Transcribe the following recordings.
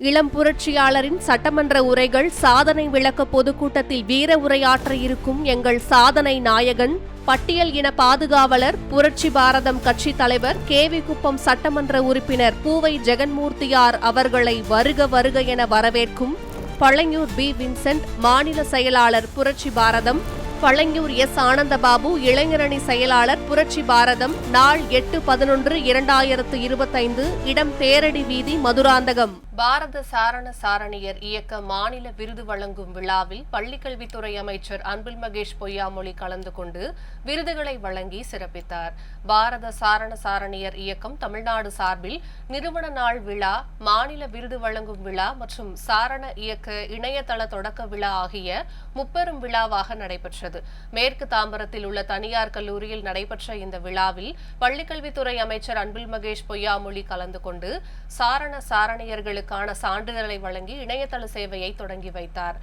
இளம் புரட்சியாளரின் சட்டமன்ற உரைகள் சாதனை விளக்க பொதுக்கூட்டத்தில் வீர உரையாற்ற இருக்கும் எங்கள் சாதனை நாயகன் பட்டியல் இன பாதுகாவலர் புரட்சி பாரதம் கட்சி தலைவர் கே குப்பம் சட்டமன்ற உறுப்பினர் பூவை ஜெகன்மூர்த்தியார் அவர்களை வருக வருக என வரவேற்கும் பழங்கூர் பி. வின்சென்ட் மாநில செயலாளர் புரட்சி பாரதம் பழங்கூர் எஸ். ஆனந்தபாபு இளைஞரணி செயலாளர் புரட்சி பாரதம் நாள் எட்டு பதினொன்று இரண்டாயிரத்து இருபத்தைந்து இடம் பேரடி வீதி மதுராந்தகம். பாரத சாரண சாரணியர் இயக்க மாநில விருது வழங்கும் விழாவில் பள்ளிக்கல்வித்துறை அமைச்சர் அன்பில் மகேஷ் பொய்யாமொழி கலந்து கொண்டு விருதுகளை வழங்கி சிறப்பித்தார். பாரத சாரண சாரணியர் இயக்கம் தமிழ்நாடு சார்பில் நிறுவன நாள் விழா மாநில விருது வழங்கும் விழா மற்றும் சாரண இயக்க இணையதள தொடக்க விழா ஆகிய முப்பெரும் விழாவாக நடைபெற்றது. மேற்கு தாம்பரத்தில் உள்ள தனியார் கல்லூரியில் நடைபெற்ற இந்த விழாவில் பள்ளிக்கல்வித்துறை அமைச்சர் அன்பில் மகேஷ் பொய்யாமொழி கலந்து கொண்டு சாரண சாரணியர்களுக்கு சாரணியர்களுக்கான சான்றிதழை வழங்கி இணையதள சேவையை தொடங்கி வைத்தார்.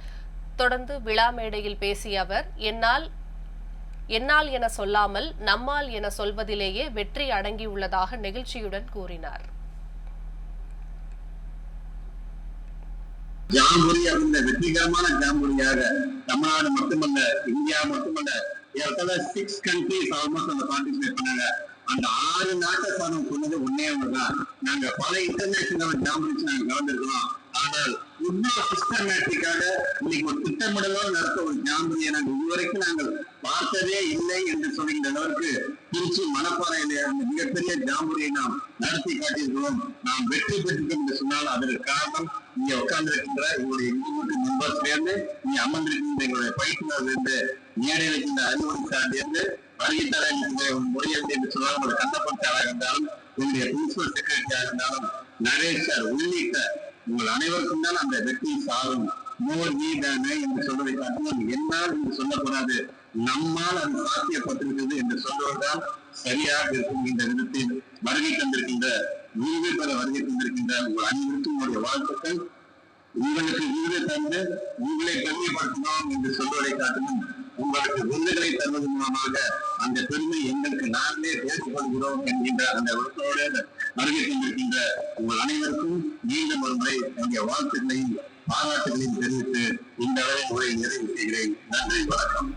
தொடர்ந்து விழா மேடையில் பேசிய அவர் என்னால் என்னால் என சொல்லாமல் நம்மால் என சொல்வதிலேயே வெற்றி அடங்கியுள்ளதாக நெகிழ்ச்சியுடன் கூறினார். ஜாம்புரி அப்படின்ற வெற்றிகரமான ஜாம்புரியாக தமிழ்நாடு மட்டுமல்ல இந்தியா மட்டுமல்ல ஏற்கனவே சிக்ஸ் கண்ட்ரிஸ் ஆல்மோஸ்ட் அந்த பார்ட்டிசிபேட் பண்ணாங்க. அந்த ஆறு நாட்டை பணம் சொன்னது ஒன்னே ஒண்ணுதான் நாங்க பல இன்டர்நேஷனல் ஜாம்புரிஸ் நாங்க கலந்துருக்கோம் ஆனால் இவ்வளவு சிஸ்டமேட்டிக்காக இன்னைக்கு ஒரு திட்டமிடலோடு நடத்த ஒரு ஜாம்புரியை நாங்கள் இதுவரைக்கும் நாங்கள் பார்த்ததே இல்லை என்று சொல்கின்ற அளவுக்கு திருச்சி மணப்பாறையில அந்த மிகப்பெரிய ஜாம்புரியை நாம் நடத்தி காட்டியிருக்கிறோம். நாம் வெற்றி பெற்றிருக்கோம் என்று சொன்னால் அதற்கு காரணம் இங்க உட்கார்ந்து இருக்கின்ற எங்களுடைய இன்ஸ்டிடியூட் மெம்பர்ஸ்ல இருந்து இங்க அமர்ந்திருக்கின்ற எங்களுடைய பயிற்றுநர்ல இருந்து மேடையில் இருக்கின்ற அறிவுரை சார்ந்து இருந்து வருகை தர என்று சொன்னால் உங்களுடைய இருந்தாலும் உங்களுடைய பிரின்சிபல் செக்ரட்டரியாக இருந்தாலும் நரேஷ் சார் உள்ளிட்ட உங்கள் அனைவருக்கும் தான் அந்த வெற்றி சாரும். மோர் நீ தானே என்று சொல்வதை காட்டிலும் என்னால் என்று சொல்லக்கூடாது. நம்மால் அது சாத்தியப்பட்டிருக்கிறது என்று சொல்வதுதான் சரியாக இருக்கும் இந்த விதத்தில் வருகை தந்திருக்கின்ற விருது பெற வருகை தந்திருக்கின்ற உங்கள் அனைவருக்கும் உங்களுடைய வாழ்த்துக்கள். உங்களுக்கு விருது தந்து உங்களை கண்ணியப்படுத்தணும் என்று சொல்வதை காட்டிலும் உங்களுக்கு விருதுகளை தருவதன் மூலமாக அந்த பெருமை எங்களுக்கு நாங்களே பேசிக்கொள்கிறோம் என்கின்ற அந்த விருத்தோடு வருகை தந்திருக்கின்ற உங்கள் அனைவருக்கும் மீண்டும் ஒரு முறை என்னுடைய வாழ்த்துக்களையும் பாராட்டுகளையும் தெரிவித்து இந்த அளவில் உரை நிறைவு செய்கிறேன். நன்றி வணக்கம்.